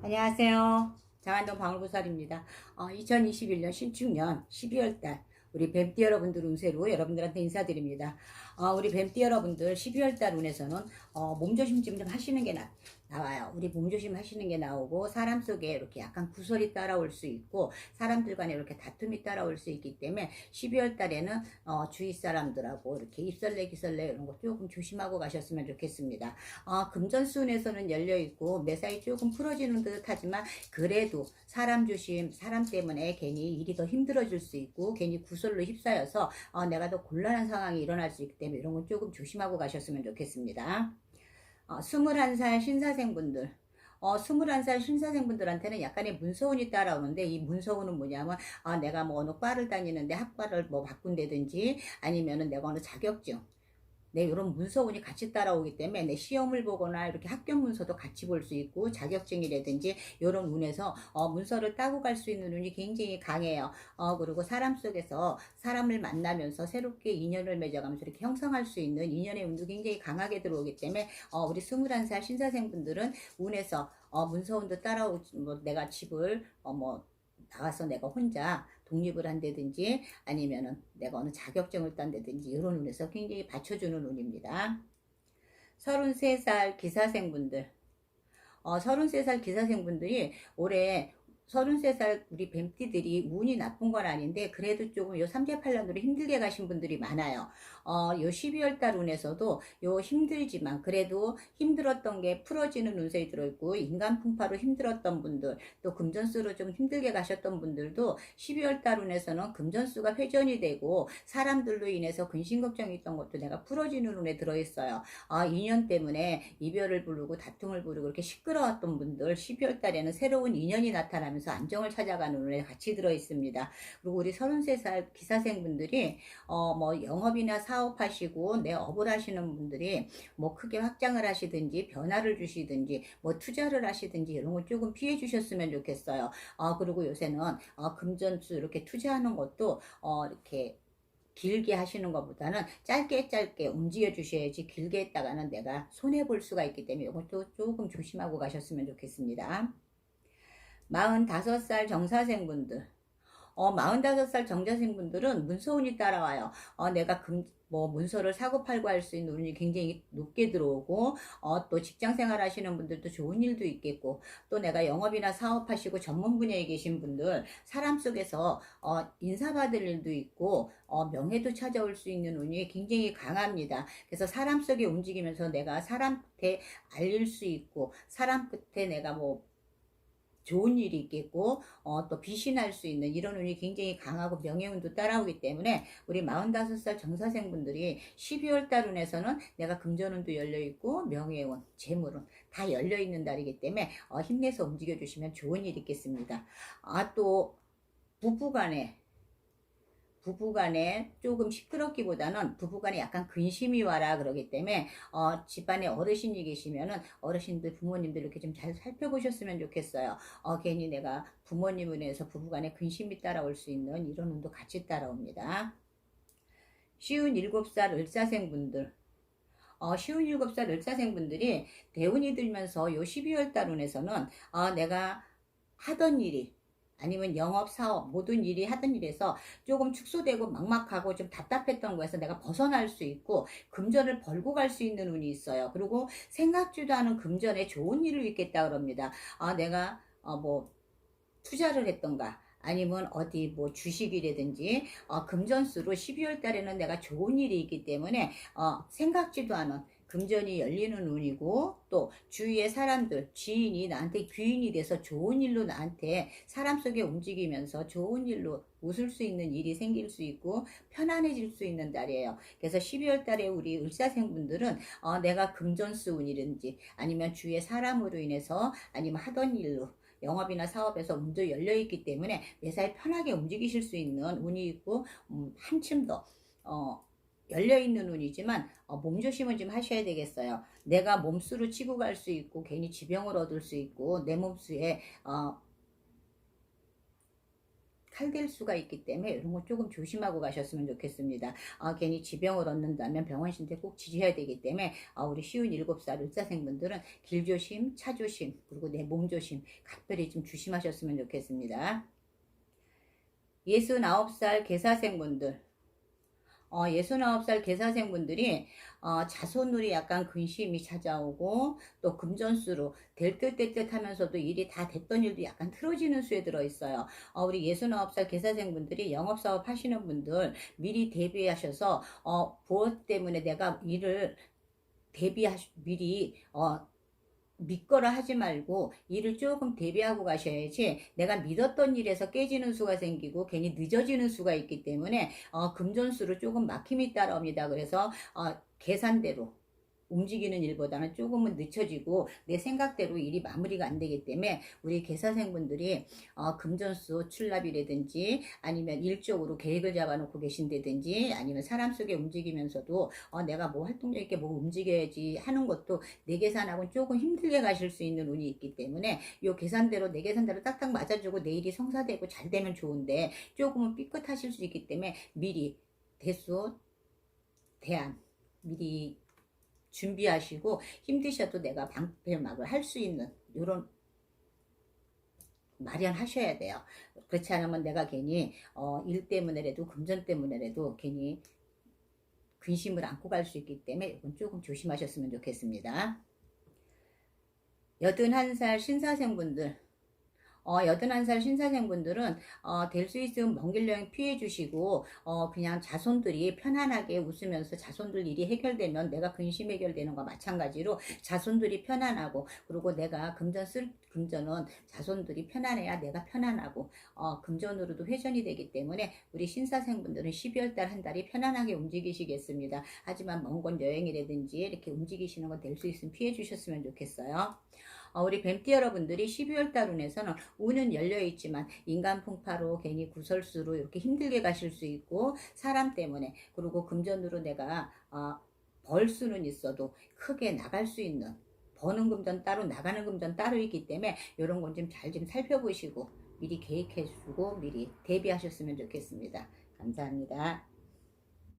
안녕하세요. 장안동 방울구살입니다. 어, 2021년 신축년 12월달 우리 뱀띠 여러분들 운세로 여러분들한테 인사드립니다. 어, 우리 뱀띠 여러분들 12월달 운에서는 어, 몸조심 좀 하시는 게 나, 나와요. 우리 몸 조심 하시는 게 나오고 사람 속에 이렇게 약간 구설이 따라올 수 있고 사람들 간에 이렇게 다툼이 따라올 수 있기 때문에 12월 달에는 어, 주위 사람들하고 이렇게 입설레 기설레 이런 거 조금 조심하고 가셨으면 좋겠습니다. 어, 금전수운에서는 열려 있고 매사에 조금 풀어지는 듯 하지만 그래도 사람 조심, 사람 때문에 괜히 일이 더 힘들어질 수 있고 괜히 구설로 휩싸여서 어, 내가 더 곤란한 상황이 일어날 수 있기 때문에 이런 건 조금 조심하고 가셨으면 좋겠습니다. 어, 21살 신사생분들. 어, 21살 신사생분들한테는 약간의 문서운이 따라오는데 이 문서운은 뭐냐면 아, 내가 뭐 어느 과를 다니는데 학과를 뭐 바꾼다든지 아니면은 내가 어느 자격증 네, 이런 문서운이 같이 따라오기 때문에 내 시험을 보거나 이렇게 합격 문서도 같이 볼 수 있고 자격증이라든지 이런 운에서 어, 문서를 따고 갈 수 있는 운이 굉장히 강해요. 어, 그리고 사람 속에서 사람을 만나면서 새롭게 인연을 맺어가면서 이렇게 형성할 수 있는 인연의 운도 굉장히 강하게 들어오기 때문에 어, 우리 21살 신사생분들은 운에서 어, 문서운도 따라오, 뭐 내가 집을 어, 뭐 나가서 내가 혼자 독립을 한다든지 아니면은 내가 어느 자격증을 딴다든지 이런 운에서 굉장히 받쳐주는 운입니다. 33살 기사생분들 어, 33살 기사생분들이 올해 33살 우리 뱀띠들이 운이 나쁜 건 아닌데 그래도 조금 요 3대 8년으로 힘들게 가신 분들이 많아요. 어, 요 12월 달 운에서도 요 힘들지만 그래도 힘들었던 게 풀어지는 운세에 들어있고 인간 풍파로 힘들었던 분들 또 금전수로 좀 힘들게 가셨던 분들도 12월 달 운에서는 금전수가 회전이 되고 사람들로 인해서 근심 걱정이 있던 것도 내가 풀어지는 운에 들어있어요. 아, 인연 때문에 이별을 부르고 다툼을 부르고 이렇게 시끄러웠던 분들 12월 달에는 새로운 인연이 나타나면 서 안정을 찾아가는 운에 같이 들어 있습니다. 그리고 우리 33살 기사생분들이 어, 뭐 영업이나 사업하시고 내 업을 하시는 분들이 뭐 크게 확장을 하시든지 변화를 주시든지 뭐 투자를 하시든지 이런 걸 조금 피해 주셨으면 좋겠어요. 어, 그리고 요새는 어, 금전수 이렇게 투자하는 것도 어, 이렇게 길게 하시는 것보다는 짧게 짧게 움직여 주셔야지 길게 했다가는 내가 손해 볼 수가 있기 때문에 이것도 조금 조심하고 가셨으면 좋겠습니다. 45살 정사생분들 어, 45살 정자생분들은 문서운이 따라와요. 어, 내가 금, 뭐, 문서를 사고팔고 할 수 있는 운이 굉장히 높게 들어오고, 어, 또 직장 생활 하시는 분들도 좋은 일도 있겠고, 또 내가 영업이나 사업하시고 전문 분야에 계신 분들, 사람 속에서, 어, 인사받을 일도 있고, 어, 명예도 찾아올 수 있는 운이 굉장히 강합니다. 그래서 사람 속에 움직이면서 내가 사람한테 알릴 수 있고, 사람 끝에 내가 뭐, 좋은 일이 있겠고 어, 또날수 있는 이런 운이 굉장히 강하고 명예운도 따라오기 때문에 우리 45살 정사생분들이 12월 달 운에서는 내가 금전운도 열려있고 명예운, 재물운 다 열려있는 달이기 때문에 어, 힘내서 움직여주시면 좋은 일이 있겠습니다. 아 또 부부간에 부부간에 조금 시끄럽기보다는 부부간에 약간 근심이 와라 그러기 때문에 어, 집안에 어르신이 계시면은 어르신들 부모님들 이렇게 좀 잘 살펴보셨으면 좋겠어요. 어, 괜히 내가 부모님을 위해서 부부간에 근심이 따라올 수 있는 이런 운도 같이 따라옵니다. 쉬운 7살 을사생분들 어, 쉬운 7살 을사생분들이 대운이 들면서 요 12월 달 운에서는 어, 내가 하던 일이 아니면 영업, 사업, 모든 일이 하던 일에서 조금 축소되고 막막하고 좀 답답했던 거에서 내가 벗어날 수 있고 금전을 벌고 갈 수 있는 운이 있어요. 그리고 생각지도 않은 금전에 좋은 일을 있겠다 그럽니다. 아, 내가 어, 뭐 투자를 했던가 아니면 어디 뭐 주식이라든지 어, 금전수로 12월 달에는 내가 좋은 일이 있기 때문에 어, 생각지도 않은 금전이 열리는 운이고 또 주위의 사람들 지인이 나한테 귀인이 돼서 좋은 일로 나한테 사람 속에 움직이면서 좋은 일로 웃을 수 있는 일이 생길 수 있고 편안해질 수 있는 달이에요. 그래서 12월 달에 우리 을사생분들은 어, 내가 금전수 운이든지 아니면 주위의 사람으로 인해서 아니면 하던 일로 영업이나 사업에서 운도 열려 있기 때문에 매사에 편하게 움직이실 수 있는 운이 있고 음, 한층 더 어, 열려있는 운이지만 어, 몸조심은 좀 하셔야 되겠어요. 내가 몸수로 치고 갈 수 있고 괜히 지병을 얻을 수 있고 내 몸수에 어, 칼될 수가 있기 때문에 이런 거 조금 조심하고 가셨으면 좋겠습니다. 아, 괜히 지병을 얻는다면 병원 신세 꼭 지셔야 되기 때문에 아, 우리 쉬운 7살 을사생분들은 길 조심, 차 조심, 그리고 내 몸 조심 각별히 좀 조심하셨으면 좋겠습니다. 69살 개사생분들 어, 69살 개사생분들이 어, 자손들이 약간 근심이 찾아오고 또 금전수로 될 듯 될 듯 하면서도 일이 다 됐던 일도 약간 틀어지는 수에 들어있어요. 어, 우리 69살 개사생분들이 영업사업 하시는 분들 미리 대비하셔서 어, 부업 때문에 내가 일을 대비하 미리 어, 믿거라 하지 말고 일을 조금 대비하고 가셔야지 내가 믿었던 일에서 깨지는 수가 생기고 괜히 늦어지는 수가 있기 때문에 어, 금전수로 조금 막힘이 따라옵니다. 그래서 어, 계산대로 움직이는 일보다는 조금은 늦춰지고 내 생각대로 일이 마무리가 안 되기 때문에 우리 개사생분들이 어, 금전수 출납이라든지 아니면 일적으로 계획을 잡아놓고 계신다든지 아니면 사람 속에 움직이면서도 어, 내가 뭐 활동력 있게 뭐 움직여야지 하는 것도 내 계산하고는 조금 힘들게 가실 수 있는 운이 있기 때문에 요 계산대로 내 계산대로 딱딱 맞아주고 내일이 성사되고 잘 되면 좋은데 조금은 삐끗하실 수 있기 때문에 미리 대수 대안 미리 준비하시고 힘드셔도 내가 방패막을 할 수 있는 이런 마련하셔야 돼요. 그렇지 않으면 내가 괜히 어, 일 때문에라도 금전 때문에라도 괜히 근심을 안고 갈 수 있기 때문에 이건 조금 조심하셨으면 좋겠습니다. 81살 신사생분들 어, 81살 신사생분들은 어, 될 수 있으면 먼 길 여행 피해 주시고 어, 그냥 자손들이 편안하게 웃으면서 자손들 일이 해결되면 내가 근심 해결되는 거 마찬가지로 자손들이 편안하고 그리고 내가 금전 쓸 금전은 자손들이 편안해야 내가 편안하고 어, 금전으로도 회전이 되기 때문에 우리 신사생분들은 12월 달 한 달이 편안하게 움직이시겠습니다. 하지만 먼 곳 여행이라든지 이렇게 움직이시는 거 될 수 있으면 피해 주셨으면 좋겠어요. 어, 우리 뱀띠 여러분들이 12월 달 운에서는 운은 열려 있지만 인간 풍파로 괜히 구설수로 이렇게 힘들게 가실 수 있고 사람 때문에 그리고 금전으로 내가 어, 벌 수는 있어도 크게 나갈 수 있는 버는 금전 따로 나가는 금전 따로 있기 때문에 이런 건 좀 잘좀 살펴보시고 미리 계획해 주고 미리 대비하셨으면 좋겠습니다. 감사합니다.